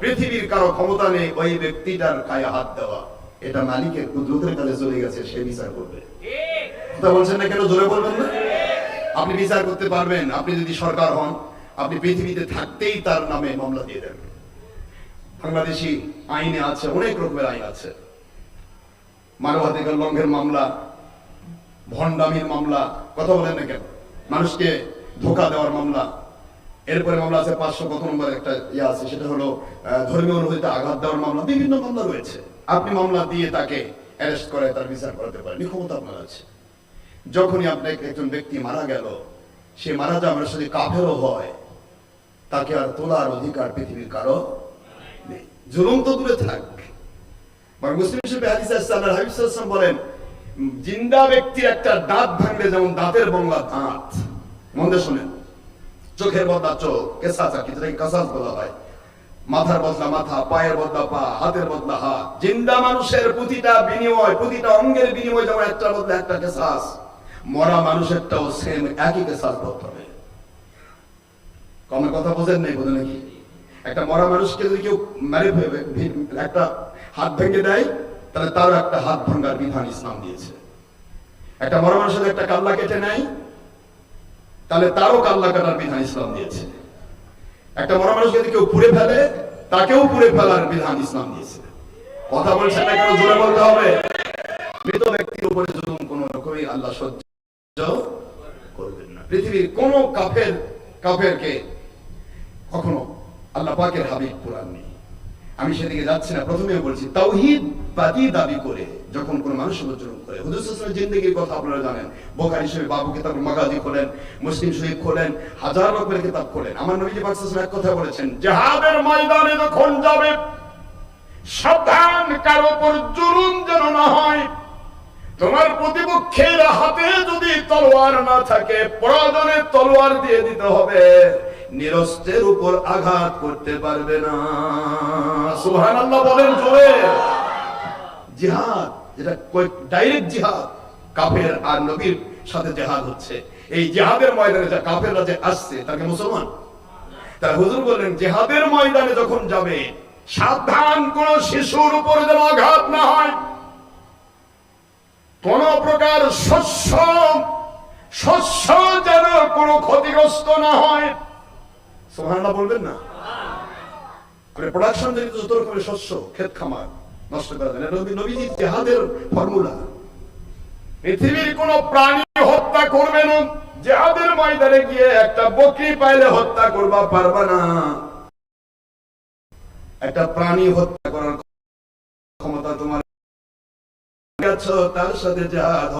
পৃথিবীর কারও ক্ষমতা নেই, ওই ব্যক্তিটার গায়ে হাত দেওয়া। এটা মালিকের কুদরতের কালে চলে গেছে, সে বিচার করবে। কথা বলছেন না কেন? জোরে বলবেন না? আপনি বিচার করতে পারবেন, আপনি যদি সরকার হন, আপনি পৃথিবীতে থাকতেই তার নামে মামলা দিয়ে দেন। বাংলাদেশি আইনে আছে, অনেক রকমের আইন আছে। মানবাধিকার লঙ্ঘের মামলা, ভণ্ডামির মামলা, কথা বলেন না কেন? মানুষকে ধোকা দেওয়ার মামলা এরপরে মামলা আছে পাঁচশো কত নম্বর একটা ইয়ে আছে, সেটা হলো ধর্মীয় অনুভূতিতে আঘাত দেওয়ার মামলা, বিভিন্ন মামলা রয়েছে। আপনি মামলা দিয়ে তাকে অ্যারেস্ট করে তার বিচার করাতে পারেন ক্ষমতা আপনার আছে। যখনই আপনার একজন ব্যক্তি মারা গেল, সে মারা যাওয়ার সাথে কাফেরও হয়, তাকে আর তোলার অধিকার পৃথিবীর কারও নেই। জুলুম তো দূরে থাক। মুসলিম শরীফে হাদিস আল্লাহর হাবিব সাল্লাল্লাহু বলেন, জিন্দা ব্যক্তির একটা দাঁত ভাঙলে যেমন দাঁতের বংলা দাঁত। মন্দে শুনেন। চোখের বদলা চোখ কেসা চাকি যেটাকে কাসাস বলা হয়। মাথার বদলা মাথা পায়ের বদলা পা হাতের বদলা হাত। জিন্দা মানুষের প্রতিটা বিনিময় প্রতিটা অঙ্গের বিনিময় যেমন একটা বদলা একটা কেসাস। মরা মানুষেরটাও সেম একই কেসাস করতে হবে। কমের কথা বোঝেন নাই বোঝেন নাকি? একটা মরা মানুষকে যদি কেউ মেরে ফেলবে, একটা হাত ভেঙে দেয় তাহলে তারও একটা হাত ভাঙ্গার বিধান ইসলাম দিয়েছে। একটা মরা মানুষের একটা কাল্লা কেটে নেয় তাহলে তারও কাল্লা কাটার বিধান ইসলাম দিয়েছে। একটা মরা মানুষ যদি কেউ পুড়ে ফেলে, তাকেও পুড়ে ফেলার বিধান ইসলাম দিয়েছে। কথা বলছেন না কেন? জোরে বলতে হবে। মৃত ব্যক্তির উপরে জুলুম কোন রকমই আল্লাহ সহ্য করবেন না। পৃথিবীর কোন কাফের, কাফেরকে কখনো আল্লাহ পাকের হাবিব কোরআন নেই। আমি সেদিকে যাচ্ছি না। প্রথমে বলছি, তাওহীদ বাদী দাবি করে যখন কোন মানুষ জুলুম করে। হুজুর সাল্লাল্লাহু জিন্দেগির কথা আপনারা জানেন। বুখারী শরীফ বাবু কিতাব মাগাজি খোলেন, মুসলিম শরীফ খোলেন, হাজার রকমের কিতাব খোলেন। আমার নবীজি পাক সাল্লাল্লাহু কথা বলেছেন, জিহাদের ময়দানে যখন যাবে, সাবধান, কারও উপর জুলুম যেন না হয়। তোমার প্রতিপক্ষের হাতে যদি তলোয়ার না থাকে, প্রয়োজনে তলোয়ার দিয়ে দিতে হবে। নিরস্ত্রের উপর আঘাত করতে পারবে না। সুবহানাল্লাহ বলেন জোরে। জিহাদ যেটা ডাইরেক্ট জিহাদ কাফের আর নবীর সাথে জিহাদ হচ্ছে। এই জিহাদের ময়দানে যা কাফেররা যে আসছে তাকে মুসলমান? তার হুজুর বললেন জিহাদের ময়দানে যখন যাবে সাবধান কোন শিশুর উপর যেন আঘাত না হয়। কোন প্রকার শস্য শস্য যেন কোনো ক্ষতিগ্রস্ত না হয়। সোহানা বলবেন না? প্রোডাকশন জনিত যত রকমের শস্য, ক্ষেত খামার, নষ্ট নবীজি জেহাদের ফর্মুলা পৃথিবীর কোন প্রাণী হত্যা করবে না। জেহাদের ময়দানে গিয়ে একটা বকরি পাইলে হত্যা করবা পারবা না। একটা প্রাণী হত্যা করার ক্ষমতা তোমার তার সাথে জাহাদ